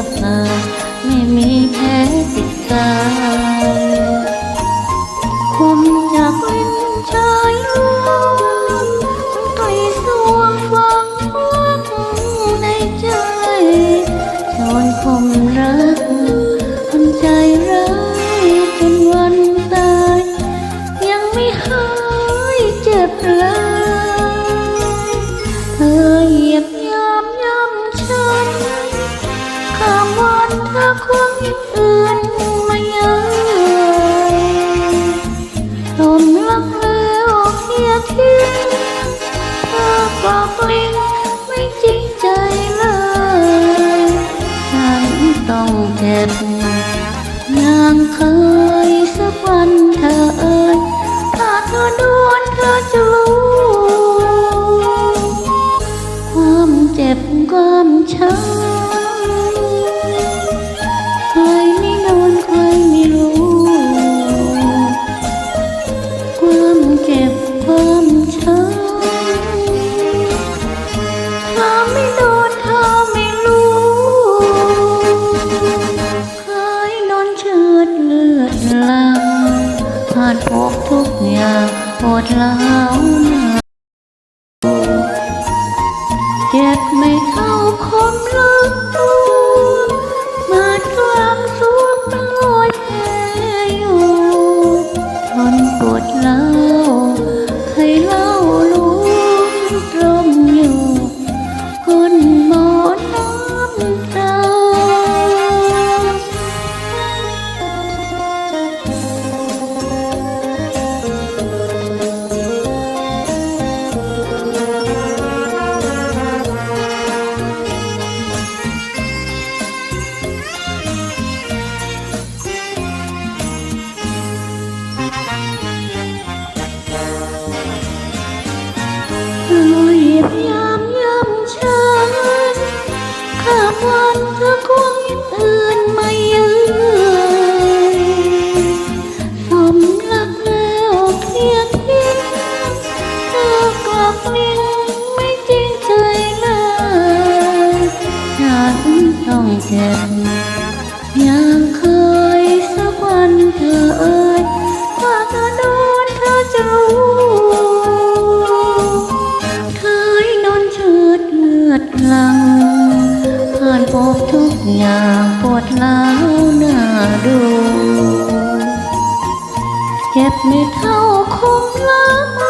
เงียบเหงาไม่มี นางเคยสักวันเธอเอ่ยถ้าเธอโดนเธอจู๋ความเจ็บความช้ำ หมดหล้ว วันเธอควงยังอื่นไม่ยืนสมรักแล้วเพียงดินเธอกลับนิ่งไม่จริงใจเลยฉันต้องเจ็บ อยากปวดหนาวหน้าดู เจ็บไม่เท่าคงละมา